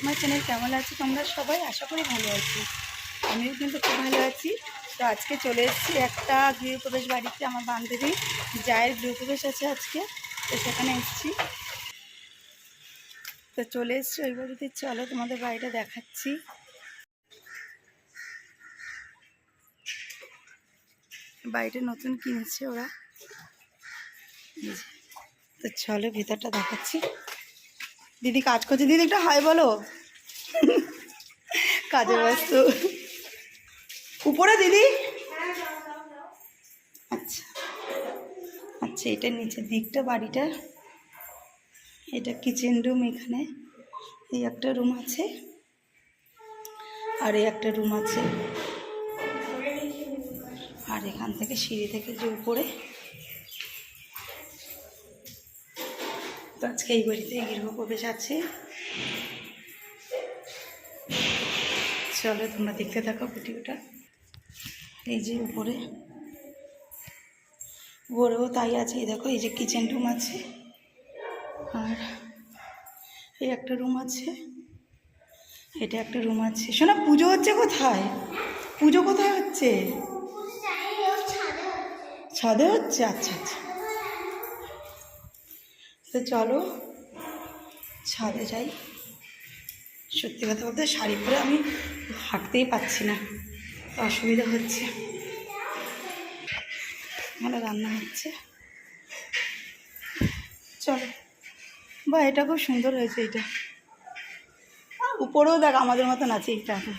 আমার চ্যানেল কেমন আছে তোমরা সবাই? আশা করি ভালো আছি। আমিও কিন্তু খুব ভালো আছি। তো আজকে চলে এসেছি একটা গৃহপ্রবেশ বাড়িতে আমার বান্ধবী। জায়ের গৃহপ্রবেশ আছে আজকে। তো সেখানে এসেছি। তো চলে এসছি ওই বাড়িতে। চলো তোমাদের বাড়িটা দেখাচ্ছি। বাড়িটা নতুন কিনেছে ওরা। তো চলো ভেতরটা দেখাচ্ছি। দিদি কাজ করছে। দিদি একটু হাই বলো। কাজের ব্যস্ত উপরে দিদি? আচ্ছা। আচ্ছা এটা নিচের দিকটা বাড়িটা। এটা কিচেন রুম এখানে। এই একটা রুম আছে। আর এই একটা রুম আছে। আর এখান থেকে সিঁড়ি থেকে যে উপরে তো আজকে এই বাড়িতে গৃহপ্রবেশ আছে। চলো তোমরা দেখতে থাকো ভিডিওটা। এই যে উপরে। উপরেও তাই আছে এই দেখো এই যে কিচেন রুম আছে। আর এই একটা রুম আছে এটা একটা রুম আছে। শোনা পুজো হচ্ছে কোথায়? পুজো কোথায় হচ্ছে। ছাদে হচ্ছে? আচ্ছা আচ্ছা। তো চলো, ছাদে যাই। সত্যি কথা বলতে শাড়ি পরে আমি হাঁটতেই পাচ্ছি না, অসুবিধা হচ্ছে। ভালো রান্না হচ্ছে। চলো। বা, এটা খুব সুন্দর হয়েছে এটা। উপরেও দেখ, আমাদের মতন আছে এটা। এখন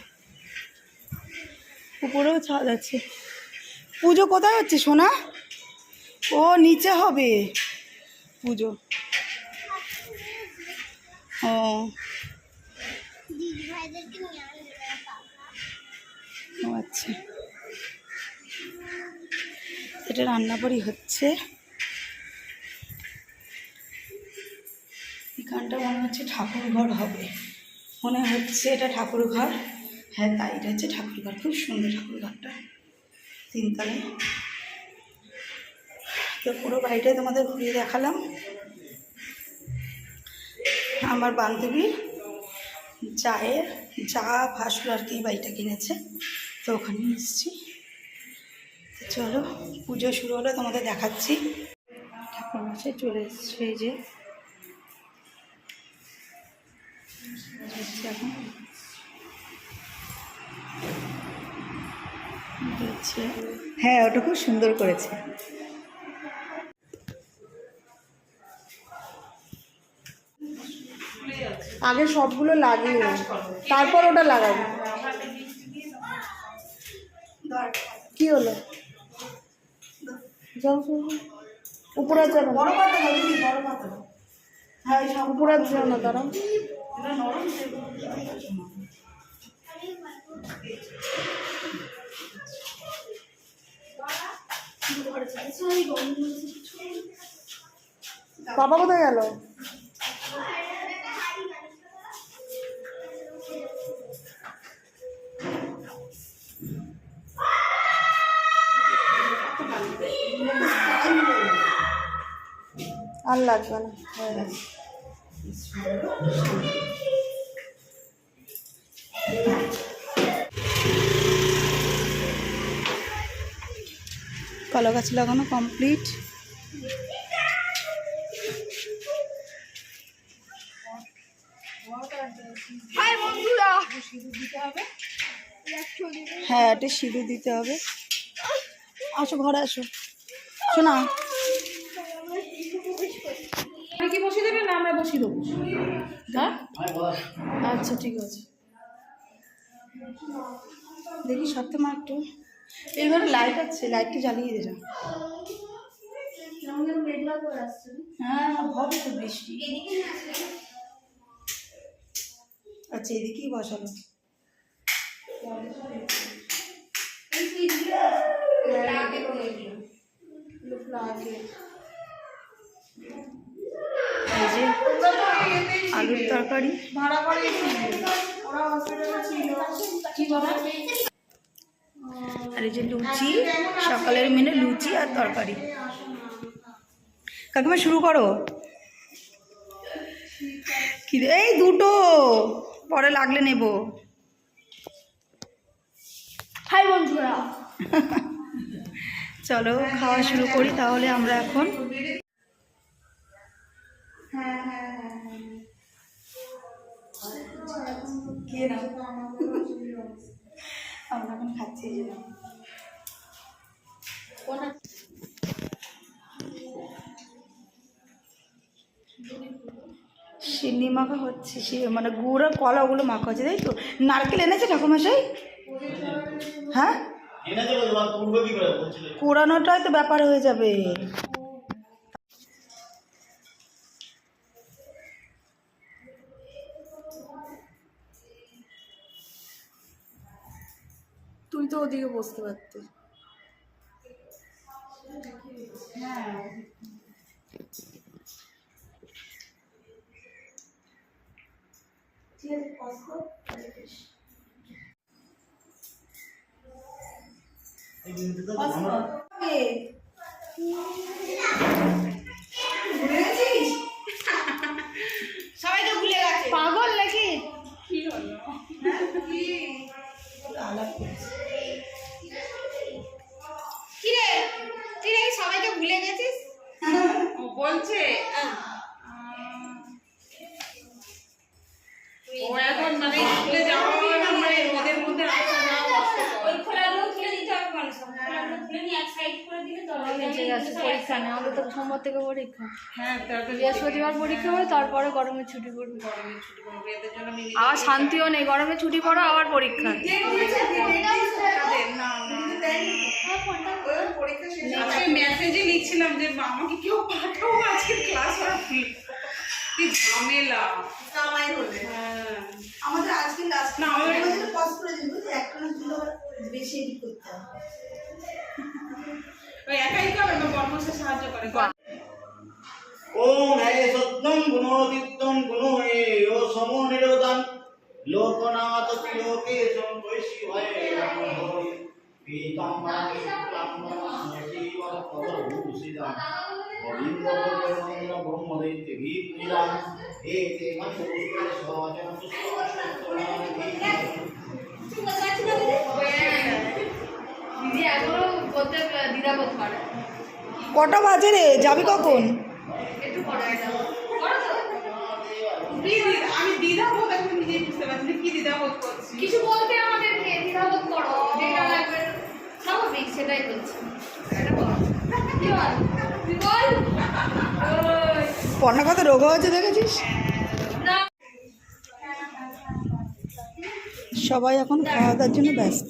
উপরেও ছাদ আছে। পুজো কোথায় হচ্ছে সোনা? ও, নিচে হবে। পুজো। ও আচ্ছা। এটা রান্নাবাড়ি হচ্ছে। এখানটা মনে হচ্ছে ঠাকুর ঘর হবে। মনে হচ্ছে এটা ঠাকুর ঘর। হ্যাঁ তাই এটা হচ্ছে ঠাকুর ঘর। খুব সুন্দর ঠাকুর ঘরটা। তিনতলায়। তো পুরো বাড়িটাই তোমাদের ঘুরিয়ে দেখালাম। আমার বান্ধবী জায়ের যা ভাসুর আর কি বাড়িটা কিনেছে, তো ওখানে এসেছি। চলো, পুজো শুরু হলে, তোমাদের দেখাচ্ছি। ঠাকুর মশাই চলে এসছে যে। এখন। হ্যাঁ ওটা খুব সুন্দর করেছে। আগে সবগুলো লাগিয়ে। তারপর ওটা লাগাবো। কি হলো? যাও যাও, যাও। উপরে যাবে হ্যাঁ উপরে না দাঁড়াও। বাবা কোথায় গেল? আর লাগবে না হয়ে গেছে। কলা গাছ লাগানো কমপ্লিট। হ্যাঁ এটা সিঁদুর দিতে হবে। আসো ঘরে আসো। শোনা আমরা বসিয়ে দেবো হ্যাঁ আচ্ছা ঠিক আছে দেখি সত্যি মা একটু এই লাইট আছে লাইটটা জ্বালিয়ে দে। হ্যাঁ হবে তো বৃষ্টি আচ্ছা এদিকেই বসালো এই আলুর তরকারি আর এই যে লুচি সকালের মেনু লুচি আর তরকারি। কাকিমা শুরু করো। এই দুটো পরে লাগলে নেব। হাই বন্ধুরা। চলো খাওয়া শুরু করি তাহলে আমরা এখন। না আমরা এখন খাচ্ছি। চিনি মাখা হচ্ছে সে মানে গুড় আর কলা ওগুলো মাখা হচ্ছে তাই তো? নারকেল এনেছে ঠাকুরমশাই হ্যাঁ? বলছিলে? কোরানোটাই তো ব্যাপার হয়ে যাবে। তো ওদিকে বসতে পারতে। এই সবাইকে ভুলে গেছিস? ও বলছে? ও এখন মানে স্কুলে যাওয়া মানে ওদের মধ্যে আসা যাওয়া কষ্ট ওই খোলাগুলো খুলে দিতে হবে মানুষ খোলাগুলো খুলে নিয়ে ঠিক আছে পরীক্ষা নেই আমাদের তো সোমবার থেকে পরীক্ষা। হ্যাঁ বৃহস্পতিবার পরীক্ষা হবে তারপরে গরমে ছুটি পড়বে। গরমের ছুটি আমি আবার শান্তিও নেই গরমে ছুটি পড়ো আবার পরীক্ষা। মেসেজে লিখছিলাম যে আমাকে কেউ পাঠাও আজকে ক্লাস ওরা ফ্রি কি ঝামেলা। হ্যাঁ। আমাদের আজকে লাস্ট না, আমাদের- পজ করে দিন বুঝলি? একটা বেশি এডিট করতে হবে। একাই করে না বর্মসে সাহায্য করে ওম হে সত্যম গুণোদিত্যম গুণো ও সমো নিরোধন লোকনাথ লোকে সংকৈশি ভয়ে রামহরি পীতাম্বরী প্রাম্বনা পদর ভূষিদাম গোবিন্দ গোবিন্দ ব্রহ্মদৈত্য গীতিরাম হে তে মন্ত্রপুষ্পে সহজন দিদি এখনও বলতে দ্বিধাবোধ করে কটা বাজে রে? যাবি কখন? কিছু বলতে আমাদেরকে দ্বিধাবোধ করো। যেটা লাগবে স্বাভাবিক সেটাই বলছি এটা বল। কি বল? তুই বল। ওই, কন্যা কত রোগ হয়েছে দেখেছিস? সবাই এখন খাওয়া দাওয়ার জন্য ব্যস্ত।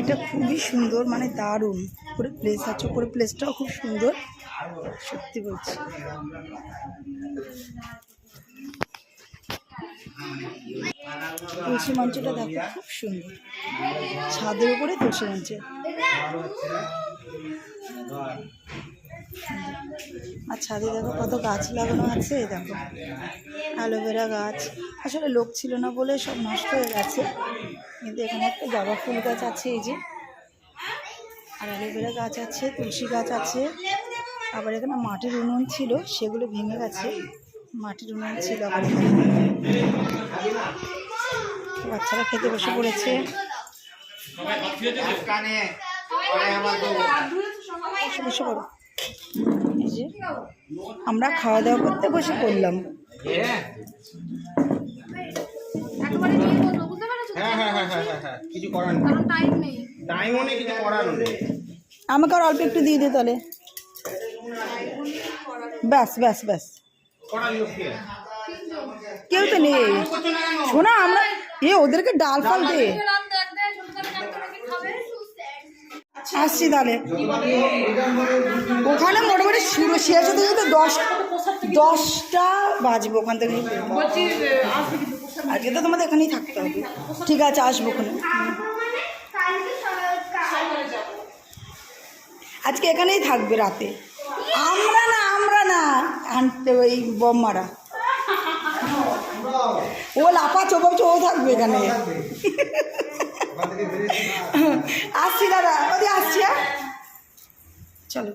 এটা খুবই সুন্দর মানে দারুণ। উপরে প্লেস আছে উপরে প্লেসটাও খুব সুন্দর। সত্যি বলছি। তুলসী মঞ্চটা দেখো, খুব সুন্দর। ছাদের উপরে তুলসী মঞ্চে। আর ছাদে দেখো কত গাছ লাগানো আছে দেখো। অ্যালোভেরা গাছ। আসলে লোক ছিল না বলে সব নষ্ট হয়ে গেছে। কিন্তু এখানে একটা জবা ফুল গাছ আছে এই যে। আর অ্যালোভেরা গাছ আছে তুলসী গাছ আছে। আবার এখানে মাটির উনুন ছিল সেগুলো ভেঙে গেছে। মাটির উনুন ছিল আবার বাচ্চারা খেতে বসে পড়েছে। বসে বসে পড়ো। এই যে আমরা খাওয়া দাওয়া করতে বসে পড়লাম। হ্যাঁ হ্যাঁ হ্যাঁ হ্যাঁ হ্যাঁ হ্যাঁ কিছু করার নেই। কারণ টাইম নেই। টাইমও নেই কিছু করার নেই। আমাকে আর অল্প একটু দিয়ে দে তাহলে। ব্যাস ব্যাস ব্যাস। কেউ তো নেই। শোনা আমরা এ ওদেরকে ডাল ফাল দে। আসছি তাহলে। ওখানে মোটামুটি শুরু শেষ হতে যেতে দশ দশটা বাজবে ওখান থেকে। আজকে তো তোমাদের এখানেই থাকতে হবে। ঠিক আছে, আসব ওখানে আজকে এখানেই থাকবে রাতে। আমরা না আমরা না। আনতে ওই বম্মারা ও লাফা চোপাচ্ছে ও থাকবে এখানে। আসছি, দাদা। ওদি, আসছি হ্যাঁ চলো।